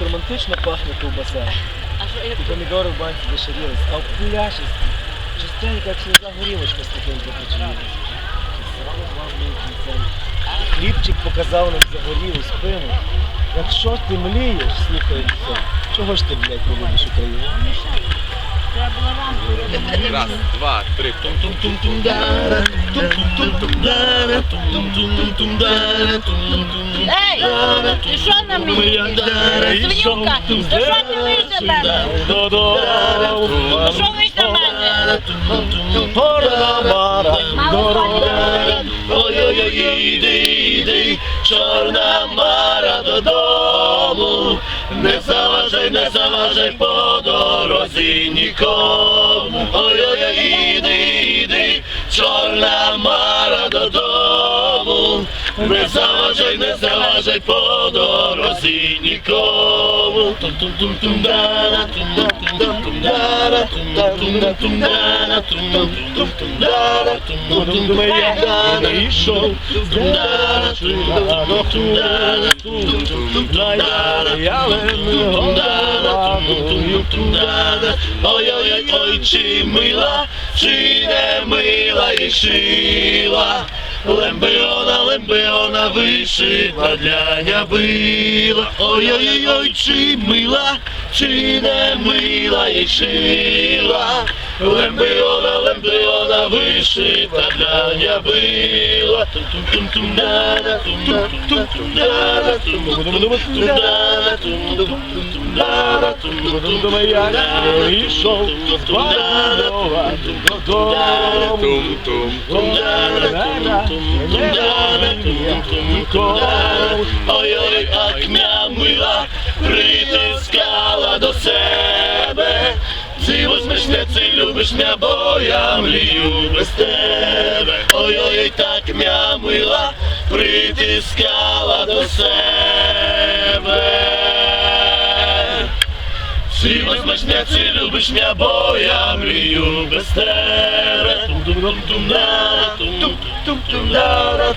так романтично пахне ковбаса. А що я І помідори в банці зашарілись, а в пляшечці частенько як сльоза горілочка ступенька починилась. Сало з кінцем. Хлібчик показав нам загорілу спину. Якщо ти млієш, слухай чого ж ти, блядь, не любиш Україну? Треба було. Раз, два, три. Ей, ти що на мені? Свинюка, то що ти вийш на мене? То що вийш на мене? Ой-ой-ой, іди, іди, чорна мара додому, не заважай, не заважай по дорозі нікому. Не заважай, не заважай по дорозі нікому. Тум-тум-тум-тум-дара, тум-тум-тум-тум-дара, тум-тум-тум-тум-дара, йшов, тум-тум-тум-дара. Ой-ой-ой, ой, чи мила, чи не мила і шила. Лембеона, лембеона вишита для нябила. Ой-ой-ой, чи мила, чи не мила і шила. Лембеона, лембеона вишита для нябила. Тум-тум-тум-дара, тум-тум-тум-дара, тум-тум-тум-дара, тум-тум-тум-дара, тум-тум-тум-дара, Ішов тум-тум-дара, тум-тум-дара, Тум-тум. Ой-ой, мя мила притискала до себе. Ти возьмеш мене, ти любиш мене, бо я млію без тебе. Ой-ой, так мя мила притискала до себе. Ти возьмеш мене, ти любиш мене, бо я мрію без тебе. Тум-тум-тум-дара.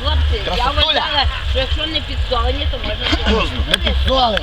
Хлопці, я вважала, що якщо не підсолені, то можна... Не підсолим.